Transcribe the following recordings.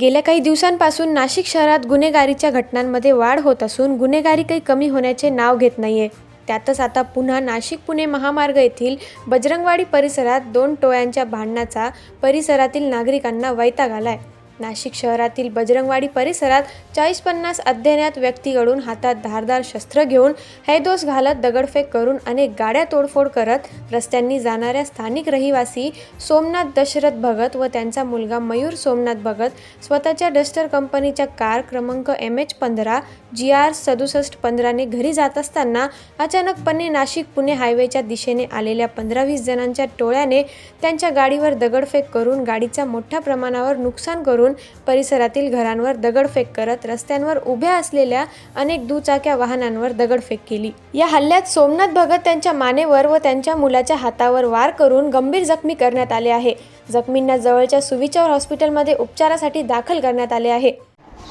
गेल्या काही दिवसांपासून नाशिक शहरात गुन्हेगारीच्या घटनांमध्ये वाढ होत असून गुन्हेगारी काही कमी होण्याचे नाव घेत नाहीये. त्यातच आता पुन्हा नाशिक पुणे महामार्ग येथील बजरंगवाडी परिसरात दोन टोळ्यांच्या भांडणाचा परिसरातील नागरिकांना वैताग आलाय. नाशिक शहरातील बजरंगवाडी परिसरात चाळीस पन्नास अध्ययनात व्यक्तीकडून हातात धारदार शस्त्र घेऊन हैदोस घालत दगडफेक करून अनेक गाड्या तोडफोड करत रस्त्यांनी जाणाऱ्या स्थानिक रहिवासी सोमनाथ दशरथ भगत व त्यांचा मुलगा मयूर सोमनाथ भगत स्वतःच्या डस्टर कंपनीच्या कार क्रमांक एम एच पंधरा जी आर सदुसष्ट पंधराने घरी जात असताना अचानकपणे नाशिक पुणे हायवेच्या दिशेने आलेल्या पंधरा वीस जणांच्या टोळ्याने त्यांच्या गाडीवर दगडफेक करून गाडीचा मोठ्या प्रमाणावर नुकसान करून परिसरातील घरांवर दगडफेक करत रस्त्यांवर उभ्या असलेल्या अनेक दुचाक्या वाहनांवर दगडफेक केली. या हल्ल्यात सोमनाथ भगत त्यांच्या मानेवर व त्यांच्या मुलाच्या हातावर वार करून गंभीर जखमी करण्यात आले आहे. जखमींना जवळच्या सुविचार हॉस्पिटलमध्ये उपचारासाठी दाखल करण्यात आले आहे.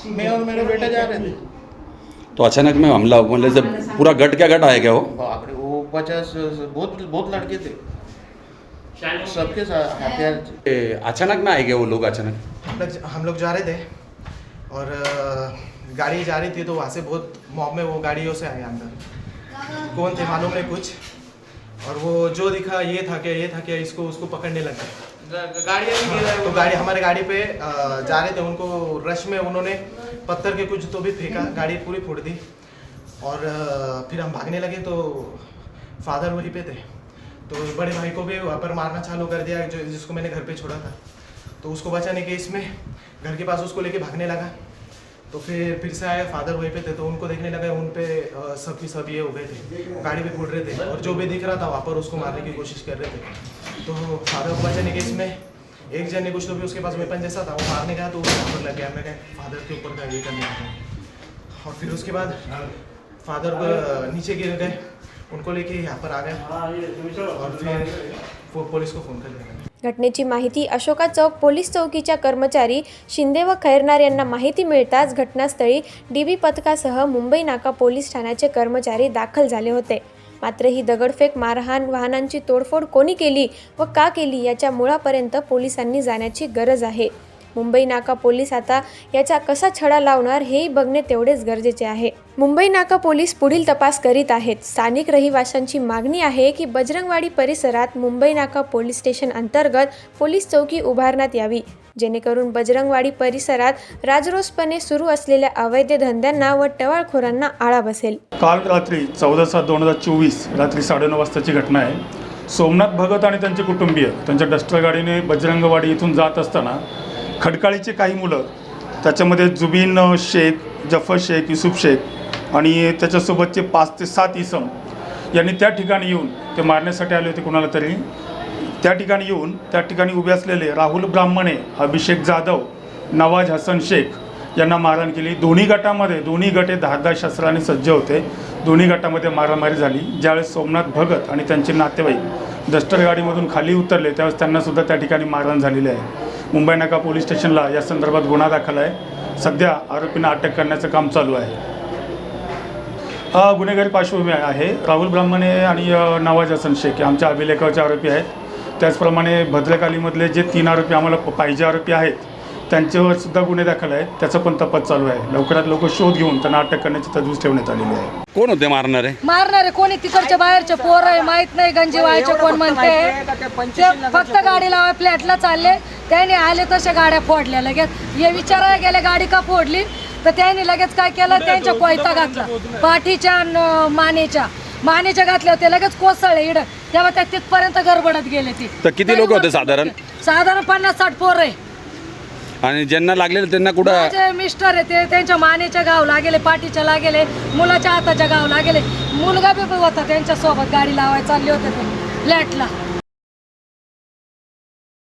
मैं और मेरा बेटा जा रहे थे. तो अचानक में हमला मतलब जब पूरा गट क्या गट आया क्या बाप रे वो पचास बहुत बहुत लड़के थे। सबके साथ हथियार अचानक में आए गए वो लोग अचानक? हम लोग हम लोग जा रहे थे और अ, गाड़ी जा रही थी तो वहाँ से बहुत मॉब में वो गाड़ियों से आए अंदर। कौन थे मालूम नहीं कुछ। और वो जो दिखा ये था क्या ये था क्या इसको उसको पकड़ने लगे। गाड़ियाँ भी तो गाड़ी हमारे गाड़ी पे अ, जा रहे थे उनको रश में उन्होंने पत्थर के कुछ तो भी फेंका गाड़ी पूरी फोड़ दी। और अ, फिर हम भागने लगे तो फादर वहीं पे थे। तो बड़े भाई को भी वहाँ पर मारना चालू कर दिया, जो, जिसको मैंने घर पे छोड़ा था। तो उसको बचाने के इसमें घर के पास उसको लेके भागने लगा। तो फिर फिर से आए फादर वहीं पे थे तो उनको देखने लगा, उन पे सब की सब ये हो गए थे, गाड़ी पे फूट रहे थे। और जो भी दिख रहा था, वहाँ पर उसको मारने की कोशिश कर रहे थे। तो फादर को बचाने के इसमें एक जन ने कुछ तो भी उसके पास वेपन जैसा था, वो मारने गया तो वहाँ पर लग गया। मैं फादर के ऊपर ये करने और फिर उसके बाद फादर नीचे गिर गए। उनको लेके यहाँ पर आ गए। और फिर पुलिस को फ़ोन कर दिया घटनेची माहिती अशोका चौक पोलीस चौकीच्या कर्मचारी शिंदे व खैरनार यांना माहिती मिळताच घटनास्थळी डीबी पथकासह मुंबई नाका पोलीस ठाण्याचे कर्मचारी दाखल झाले होते. मात्र ही दगडफेक मारहाण वाहनांची तोडफोड कोणी केली व का केली याच्या मुळापर्यंत पोलिसांनी जाण्याची गरज आहे. मुंबई नाका पोलीस आता याचा कसा छडा लावणार हेही बघणे तेवढेच गरजेचे आहे. मुंबई नाका पोलीस पुढील तपास करीत आहेत. स्थानिक रहिवाशांची मागणी आहे की बजरंगवाडी परिसरात मुंबई नाका पोलीस स्टेशन अंतर्गत पोलीस चौकी उभारण्यात यावी. जेणेकरून बजरंगवाडी परिसरात राजरोसपणे सुरू असलेल्या अवैध धंद्यांना व टवाळखोरांना आळा बसेल. काल रात्री चौदा सात दोन हजार चोवीस रात्री साडेनऊ वाजताची घटना आहे. सोमनाथ भगत आणि त्यांचे कुटुंबीय त्यांच्या डस्टर गाडीने बजरंगवाडी इथून जात असताना खडकाळीचे काही मुलं त्याच्यामध्ये जुबीन शेख जफर शेख युसुफ शेख आणि त्याच्यासोबतचे पाच ते सात इसम यांनी त्या ठिकाणी येऊन ते मारण्यासाठी आले होते कुणाला तरी. त्या ठिकाणी येऊन त्या ठिकाणी उभे असलेले राहुल ब्राह्मणे अभिषेक जाधव नवाज हसन शेख यांना मारहाण केली. दोन्ही गटामध्ये दोन्ही गटे हे धारदार शस्त्राने सज्ज होते. दोन्ही गटामध्ये मारामारी झाली. ज्यावेळेस सोमनाथ भगत आणि त्यांचे नातेवाईक डस्टर गाडीमधून खाली उतरले त्यावेळेस त्यांनासुद्धा त्या ठिकाणी मारहाण झालेली आहे. मुंबई नाका पोलीस स्टेशनला या संदर्भात गुन्हा दाखल आहे. सध्या आरोपींना अटक करण्याचं काम चालू आहे. हा गुन्हेगारी पार्श्वभूमी आहे. राहुल ब्राह्मणे आणि नवाज हसन शेख आमच्या अभिलेखाचे आरोपी आहेत. त्याचप्रमाणे भद्रकालीमधले जे तीन आरोपी आम्हाला प- पाहिजे आरोपी आहेत त्यांच्यावर सुद्धा गुन्हे दाखल आहेत. त्याचा पण तपास चालू आहे. लवकरात लवकर शोध घेऊन त्यांना अटक करण्याची तजवीज ठेवण्यात आलेली आहे. कोण होते मारणारे? मारणारे कोणी? तिकडच्या बाहेरचे पोर आहे माहीत नाही गंजी व्हायचे कोण म्हणते. ते फक्त गाडी लावा फ्लॅटला चालले. त्याने आले तसे गाड्या फोडल्या लगेच. हे विचारायला गेले गाडी का फोडली? तर त्याने लगेच काय केलं? त्यांच्या कोयता घातला. पाठीच्या मानेच्या. मानेच्या घातल्या होत्या. लगेच कोसळले इड. तेव्हा त्या तिथपर्यंत गडबडत गेले ती. तर किती लोकं होते साधारण? साधारण पन्नास साठ पोर आहे. आणि ज्यांना लागलेलं त्यांना कुठं माझे मिस्टर आहे ते त्यांच्या मानेच्या गाव लागेले पाठीच्या लागेले मुलाच्या हाताच्या गाव लागेले. मुलगा बी होता त्यांच्यासोबत गाडी लावायला चालले होते ते फ्लॅटला.